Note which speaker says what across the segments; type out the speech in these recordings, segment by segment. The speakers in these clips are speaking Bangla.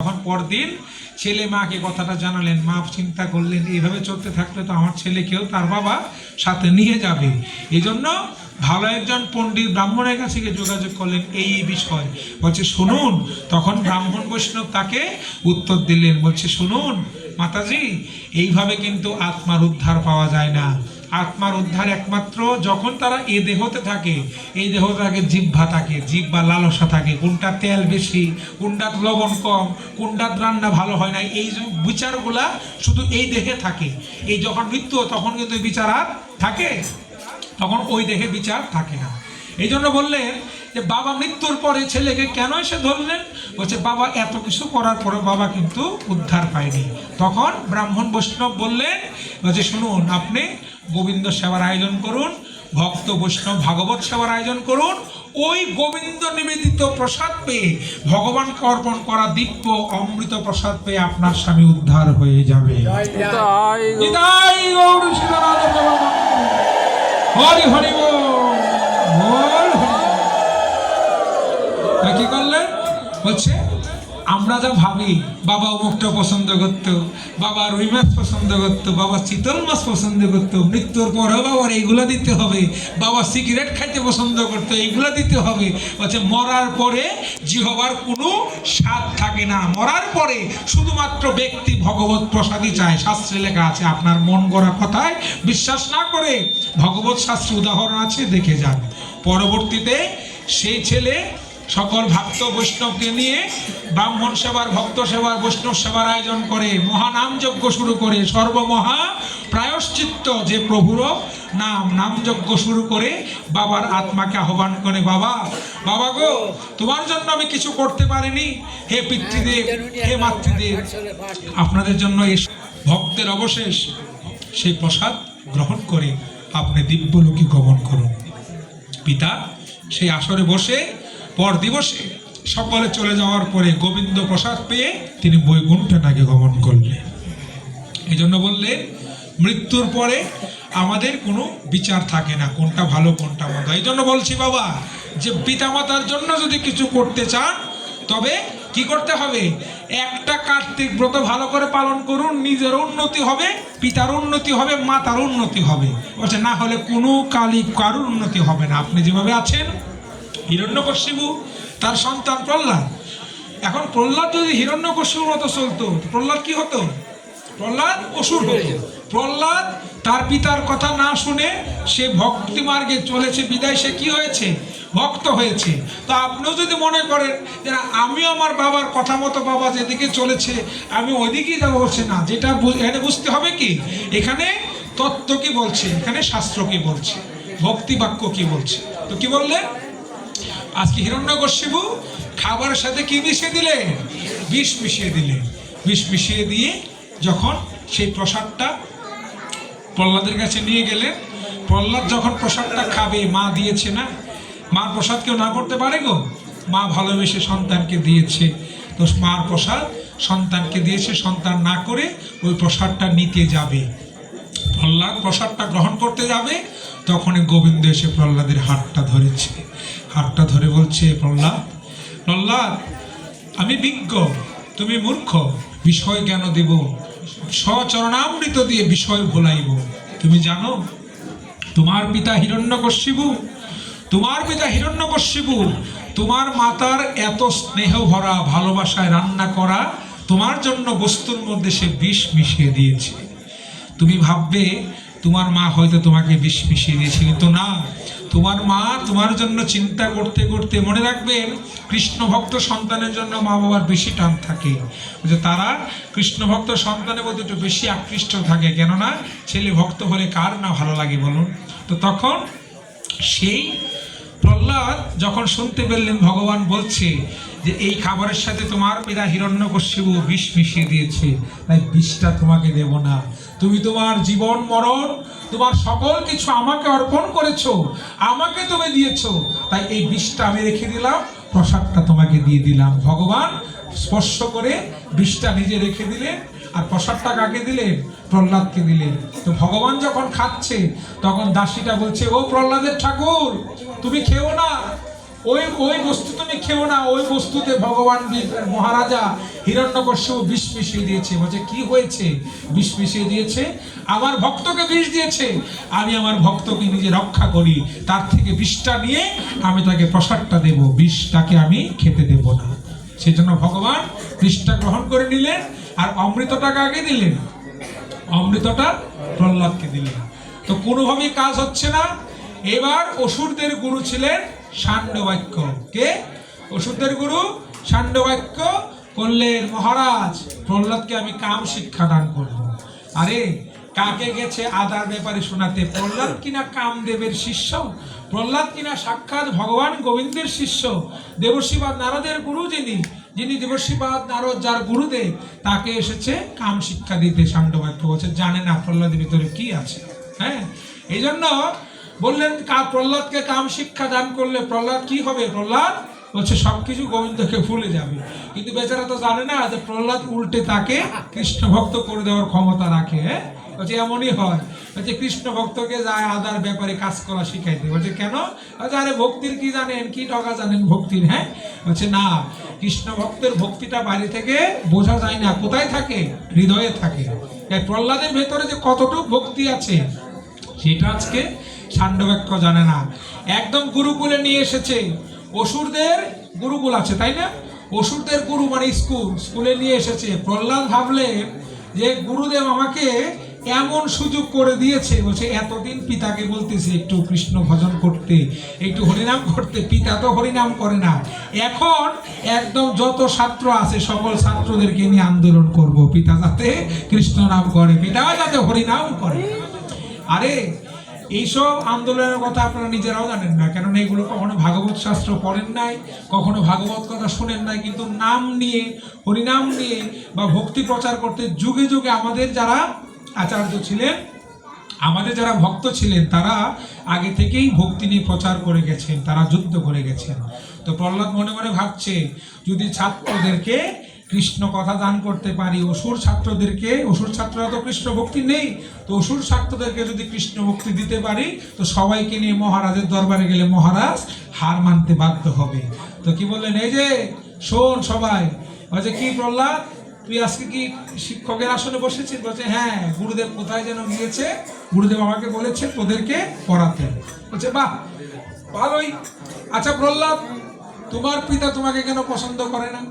Speaker 1: তখন পরদিন ছেলে মাকে কথাটা জানালেন, মা, চিন্তা করলেন, এইভাবে চলতে থাকলে তো আমার ছেলেকেও তার বাবা সাথে নিয়ে যাবে। এই জন্য ভালো একজন পণ্ডিত ব্রাহ্মণের কাছে গিয়ে যোগাযোগ করলেন এই বিষয়। বলছে, শুনুন। তখন ব্রাহ্মণ বৈষ্ণব তাকে উত্তর দিলেন, বলছে, শুনুন মাতাজি, এইভাবে কিন্তু আত্মার উদ্ধার পাওয়া যায় না। আত্মার উদ্ধার একমাত্র, যখন তারা এ দেহতে থাকে, এই দেহ থাকে জিহ্বা থাকে, জিহ্বা লালসা থাকে, কোনটা তেল বেশি কোনটার লবণ কম কোনটার রান্না ভালো হয় না, এই বিচারগুলা শুধু এই দেহে থাকে। এই যখন মৃত্যু তখন কিন্তু বিচার আর থাকে। তখন ওই দেহে বিচার থাকে না। এই জন্য বললেন যে, বাবা মৃত্যুর পরে ছেলেকে কেন এসে ধরলেন? বলছে, বাবা এত কিছু করার পরে বাবা কিন্তু উদ্ধার পায়নি। তখন ব্রাহ্মণ বৈষ্ণব বললেন, বলছে, শুনুন, আপনি গোবিন্দ সেবার আয়োজন করুন, ভক্ত বৈষ্ণব ভাগবত সেবার আয়োজন করুন, ওই গোবিন্দ নিবেদিত প্রসাদ পেয়ে ভগবানকে অর্পণ করা দিব্য অমৃত প্রসাদ পেয়ে আপনার স্বামী উদ্ধার হয়ে যাবে। হরি হরি। কি করলেন বলছে আমরা যা ভাবি, বাবা অমুকটা পছন্দ করত, বাবা রুই মাছ পছন্দ করতো, বাবা চিতল মাছ পছন্দ করতো, মৃত্যুর পরেও বাবার এইগুলো দিতে হবে, বাবা সিগারেট খাইতে পছন্দ করতো, এইগুলো দিতে হবে বলছে মরার পরে জিহবার কোনো স্বাদ থাকে না। মরার পরে শুধুমাত্র ব্যক্তি ভগবত প্রসাদই চায়, শাস্ত্রে লেখা আছে, আপনার মন গড়া কথায় বিশ্বাস না করে ভগবত শাস্ত্রে উদাহরণ আছে, দেখে যান। পরবর্তীতে সেই ছেলে সকল ভক্ত বৈষ্ণবকে নিয়ে ব্রাহ্মণ সেবার, ভক্ত সেবার, বৈষ্ণব সেবার আয়োজন করে মহানাম যজ্ঞ শুরু করে সর্বমহা প্রায়শ্চিত্ত যে প্রভুর নাম নাম যজ্ঞ শুরু করে বাবার আত্মাকে আহ্বান করে, বাবা বাবা গো, তোমার জন্য আমি কিছু করতে পারিনি। হে পিতৃদেব, হে মাতৃদেব, আপনাদের জন্য এই ভক্তের অবশেষ সেই প্রসাদ গ্রহণ করে আপনি দিব্যলোকে গমন করুন। পিতা সেই আসরে বসে পর দিবসে সকলে চলে যাওয়ার পরে গোবিন্দ প্রসাদ পেয়ে তিনি বৈকুণ্ঠনাকে গমন করলেন। এই জন্য বললেন, মৃত্যুর পরে আমাদের কোনো বিচার থাকে না, কোনটা ভালো, কোনটা মন্দ। এই জন্য বলছি বাবা, যে পিতামাতার জন্য যদি কিছু করতে চান, তবে কি করতে হবে? একটা কার্তিক ব্রত ভালো করে পালন করুন, নিজের উন্নতি হবে, পিতার উন্নতি হবে, মাতার উন্নতি হবে। বলছে, না হলে কোনো কালি কারুর উন্নতি হবে না। আপনি যেভাবে আছেন হিরণ্যকশিবু তার সন্তান প্রহ্লাদ। এখন প্রহ্লাদ যদি হিরণ্যকশিবুর মতো চলতো প্রহ্লাদ কি হতো? প্রহ্লাদ অসুর হয়ে হতো প্রহ্লাদ তার পিতার কথা না শুনে সে ভক্তি মার্গে চলেছে। বিদায় সে কি হয়েছে? ভক্ত হয়েছে। তো আপনিও যদি মনে করেন যে না, আমিও আমার বাবার কথা মতো বাবা যেদিকে চলেছে আমি ওইদিকেই যাব বলছে না যেটা এখানে বুঝতে হবে কি? এখানে তত্ত্ব কি বলছে? এখানে শাস্ত্র কি বলছে? ভক্তি বাক্য কি বলছে? তো কি বললেন আজকে হিরণ্যকশিপু খাবারের সাথে কি মিশিয়ে দিলেন বিষ মিশিয়ে দিলেন বিষ মিশিয়ে দিয়ে যখন সেই প্রসাদটা প্রহ্লাদের কাছে নিয়ে গেলেন, প্রহ্লাদ যখন প্রসাদটা খাবে, মা দিয়েছে না, মার প্রসাদ কেউ না করতে পারে গো? মা ভালোবেসে সন্তানকে দিয়েছে। তো মার প্রসাদ সন্তানকে দিয়েছে, সন্তান না করে ওই প্রসাদটা নিতে যাবে। প্রহ্লাদ প্রসাদটা গ্রহণ করতে যাবে, তখনই গোবিন্দ এসে প্রহ্লাদের হাতটা ধরেছে। হাতটা ধরে বলছে, প্রহ্লাদ প্রহ্লাদ, আমি বিজ্ঞ, তুমি মূর্খ, বিষয় জ্ঞান দেব, স্বচরণামৃত দিয়ে বিষয় ভোলাইব। তুমি জানো, তোমার পিতা হিরণ্যকশিবু তোমার পিতা হিরণ্যকশিবু তোমার মাতার এত স্নেহ ভরা ভালোবাসায় রান্না করা তোমার জন্য বস্তুর মধ্যে সে বিষ মিশিয়ে দিয়েছে। তুমি ভাববে, তোমার মা হয়তো তোমাকে বিষ মিশিয়ে দিয়েছে, কিন্তু না। তোমার মা তোমার জন্য চিন্তা করতে করতে মনে রাখবেন, কৃষ্ণ ভক্ত সন্তানের জন্য মা বাবার বেশি টান থাকে। যে তারা কৃষ্ণ ভক্ত সন্তানের প্রতি একটু বেশি আকৃষ্ট থাকে, কেননা ছেলে ভক্ত হলে কার না ভালো লাগে বলুন? তো তখন সেই প্রহ্লাদ যখন শুনতে পেলেন, ভগবান বলছে যে, এই খাবারের সাথে তোমার পিতা হিরণ্যকশ্যপু বিষ মিশিয়ে দিয়েছে, তাই বিষটা তোমাকে দেব না। তুমি তোমার জীবন, মরণ, তোমার সকল কিছু আমাকে অর্পণ করেছ, আমাকে তুমি দিয়েছ। তাই এই বিষটা আমি রেখে দিলাম, প্রসাদটা তোমাকে দিয়ে দিলাম। ভগবান স্পর্শ করে বিষটা নিজে রেখে দিলেন, আর প্রসাদটা কাকে দিলেন? প্রহ্লাদকে দিলেন। তো ভগবান যখন খাচ্ছে, তখন দাসীটা বলছে, ও প্রহ্লাদের ঠাকুর, তুমি খেও না। ওই ওই বস্তু তুমি খেও না, ওই বস্তুতে ভগবান মহারাজা হিরণ্যকশ্যপ বিষ মিশিয়ে দিয়েছে। বলছে, কি হয়েছে? বিষ মিশিয়ে দিয়েছে, আমার ভক্তকে বিষ দিয়েছে। আমি আমার ভক্তকে নিজে রক্ষা করি। তার থেকে বিষটা নিয়ে আমি তাকে প্রসাদটা দেব। বিষটাকে আমি খেতে দেব না। সেজন্য ভগবান বিষটা গ্রহণ করে নিলেন আর অমৃতটাকে আগে দিলেন। অমৃতটা প্রহ্লাদকে দিলেন। তো কোনোভাবেই কাজ হচ্ছে না। এবার অসুরদের গুরু ছিলেন সান্ডবাক্য। কে? অসুরদের গুরু, সান্ডবাক্য করলেন মহারাজ। প্রহ্লাদকে আমি কাম শিক্ষা দান করব। আরে, কাকে গেছে আদার ব্যাপারে শোনাতে? প্রহ্লাদ কিনা কামদেবের শিষ্য? প্রহ্লাদ কিনা সাক্ষাৎ ভগবান গোবিন্দের শিষ্য? দেবশিবাদ নারদের গুরু যিনি যিনি দেবশিবাদ নারদ যার গুরুদেব, তাকে এসেছে কাম শিক্ষা দিতে সান্ডবাক্য বলছে। জানে না প্রহ্লাদের ভিতরে কি আছে। হ্যাঁ এই জন্য বললেন প্রহ্লাদকে কাম শিক্ষা দান করলে প্রহ্লাদ কি হবে? প্রহ্লাদ বলছে, সবকিছু গোবিন্দকে ভুলে যাবে। কিন্তু বেচারা তো জানে না যে প্রহ্লাদ উল্টে তাকে কৃষ্ণ ভক্ত করে দেওয়ার ক্ষমতা রাখে হ্যাঁ? বলছে, এমনই হয়। বলছে কৃষ্ণ ভক্তকে যায় আদার ব্যাপারে কাজ করা শিখাইতে। বলছে, কেন? বলছে, আরে ভক্তির কি জানেন? কি টকা জানেন ভক্তির হ্যাঁ? বলছে, না কৃষ্ণ ভক্তের ভক্তিটা বাইরে থেকে বোঝা যায় না, কোথায় থাকে? হৃদয়ে থাকে। প্রহ্লাদের ভেতরে যে কতটুকু ভক্তি আছে, সেটা আজকে সান্ডবাক্য জানে না। একদম গুরুকুলে নিয়ে এসেছে। অসুরদের গুরুকুল আছে, তাই না? অসুরদের গুরু মানে স্কুল। স্কুলে নিয়ে এসেছে। প্রহ্লাদ ভাবলেন যে গুরুদেব আমাকে এমন সুযোগ করে দিয়েছে। বলছে, এতদিন পিতাকে বলতেছে একটু কৃষ্ণ ভজন করতে, একটু হরিনাম করতে। পিতা তো হরিনাম করে না। এখন একদম যত ছাত্র আছে, সকল ছাত্রদেরকে নিয়ে আন্দোলন করব। পিতা যাতে কৃষ্ণ নাম করে, পিতাও যাতে হরিনাম করে। আরে এইসব আন্দোলনের কথা আপনারা নিজেরাও জানেন না, কেননা এগুলো কখনো ভাগবত শাস্ত্র পড়েন নাই, কখনো ভাগবত কথা শোনেন নাই, কিন্তু নাম নিয়ে, হরিনাম নিয়ে বা ভক্তি প্রচার করতে যুগে যুগে আমাদের যারা আচার্য ছিলেন, আমাদের যারা ভক্ত ছিলেন, তারা আগে থেকেই ভক্তি নিয়ে প্রচার করে গেছেন, তারা যুদ্ধ করে গেছেন। তো প্রহ্লাদ মনে মনে ভাবছে, যদি ছাত্রদেরকে কৃষ্ণ কথা দান করতে পারি। অসুর ছাত্রদেরকে, অসুর ছাত্ররা তো কৃষ্ণ ভক্তি নেই, তো অসুর ছাত্রদেরকে যদি কৃষ্ণ ভক্তি দিতে পারি, তো সবাইকে নিয়ে মহারাজের দরবারে গেলে মহারাজ হার মানতে বাধ্য হবে। তো কি বললেন, এই যে, শোন সবাই বলছে কি প্রহ্লাদ, তুই আজকে কি শিক্ষকের আসনে বসেছিস? বলছে হ্যাঁ গুরুদেব কোথায় যেন গিয়েছে, গুরুদেব আমাকে বলেছে তোদেরকে পড়াতে। বলছে, বাহ, ভালোই। আচ্ছা প্রহ্লাদ, তোমার পিতা তোমাকে কেন পছন্দ করে না?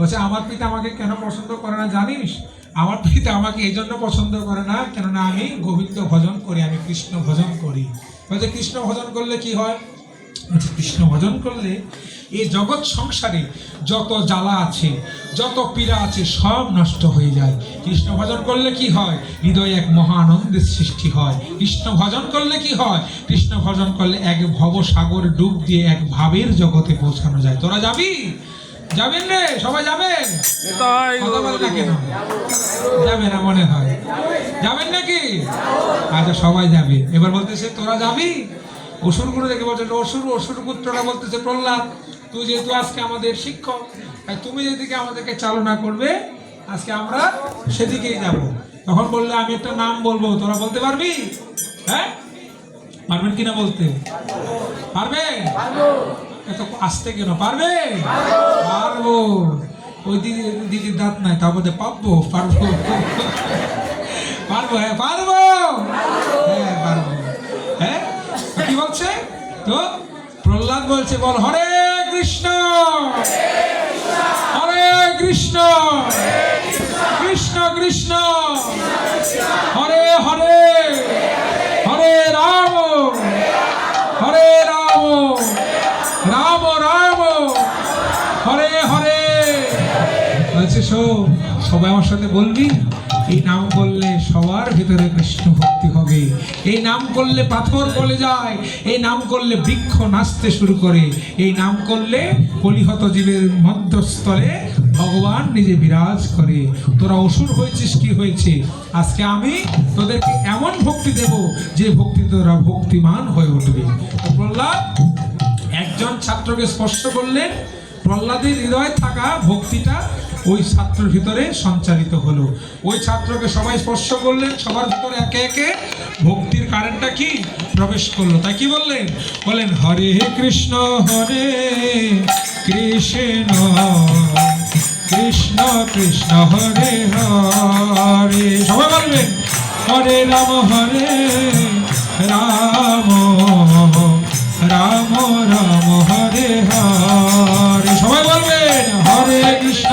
Speaker 1: বলছে, আমার পিতা আমাকে কেন পছন্দ করে না জানিস? আমার পিতা আমাকে এই জন্য পছন্দ করে না, কেননা আমি গোবিন্দ ভজন করি, আমি কৃষ্ণ ভজন করি। বলছে, কৃষ্ণ ভজন করলে কি হয়? বলছে, কৃষ্ণ ভজন করলে এই জগৎ সংসারে যত জ্বালা আছে, যত পীড়া আছে, সব নষ্ট হয়ে যায়। কৃষ্ণ ভজন করলে কি হয়? হৃদয়ে এক মহা আনন্দের সৃষ্টি হয়। কৃষ্ণ ভজন করলে কি হয়? কৃষ্ণ ভজন করলে এক ভবসাগর ডুব দিয়ে এক ভাবের জগতে পৌঁছানো যায়। তোরা যাবি? যাবেন রে? সবাই যাবেন? যাবে না মনে হয়। যাবেন নাকি? আচ্ছা সবাই যাবে। এবার বলতেছে তোরা যাবি? অসুর গুরু দেখে বলছে অসুর অসুর পুত্ররা বলতেছে প্রহ্লাদ তুই যেহেতু আজকে আমাদের শিক্ষক তাই তুমি যেদিকে আমাদেরকে চালনা করবে আজকে আমরা সেদিকেই যাব। তখন বললে আমি একটা নাম বলব তোরা বলতে পারবি? হ্যাঁ? পারবেন কিনা বলতে? পারবে? এত আসতে কেন? পারবে? পারব। ওই দিদি, দিদির দাঁত নাই, তার মধ্যে পারব পারব। পারব হ্যাঁ পারব। হ্যাঁ পারব। হ্যাঁ? কি বলছে? তো প্রহ্লাদ বলছে, বল, হরে কৃষ্ণ। হরে কৃষ্ণ। শো সবাই আমার সাথে বলবি? এই নাম করলে সবার ভিতরে কৃষ্ণ ভক্তি হবে। এই নাম করলে পাথর গলে যায়। এই নাম করলে বৃক্ষ নাচতে শুরু করে। এই নাম করলে কলিহত জীবের মধ্যস্থলে ভগবান নিজে বিরাজ করে। তোরা অসুর হয়েছিস, কি হয়েছে? আজকে আমি তোদেরকে এমন ভক্তি দেব যে ভক্তি তোরা ভক্তিমান হয়ে উঠবে। প্রহ্লাদ, একজন ছাত্রকে স্পর্শ করলেন। প্রহ্লাদের হৃদয়ে থাকা ভক্তিটা ওই ছাত্রের ভিতরে সঞ্চারিত হলো। ওই ছাত্রকে সবাই স্পর্শ করলেন, সবার ভিতরে একে একে ভক্তির কারেন্টটা কি? প্রবেশ করল। তাই কি বললেন? বলেন হরে কৃষ্ণ হরে কৃষ্ণ কৃষ্ণ কৃষ্ণ, হরে হরে। সবাই বলবেন, হরে রাম হরে রাম রাম রাম, হরে হরে। সবাই বলবেন, হরে কৃষ্ণ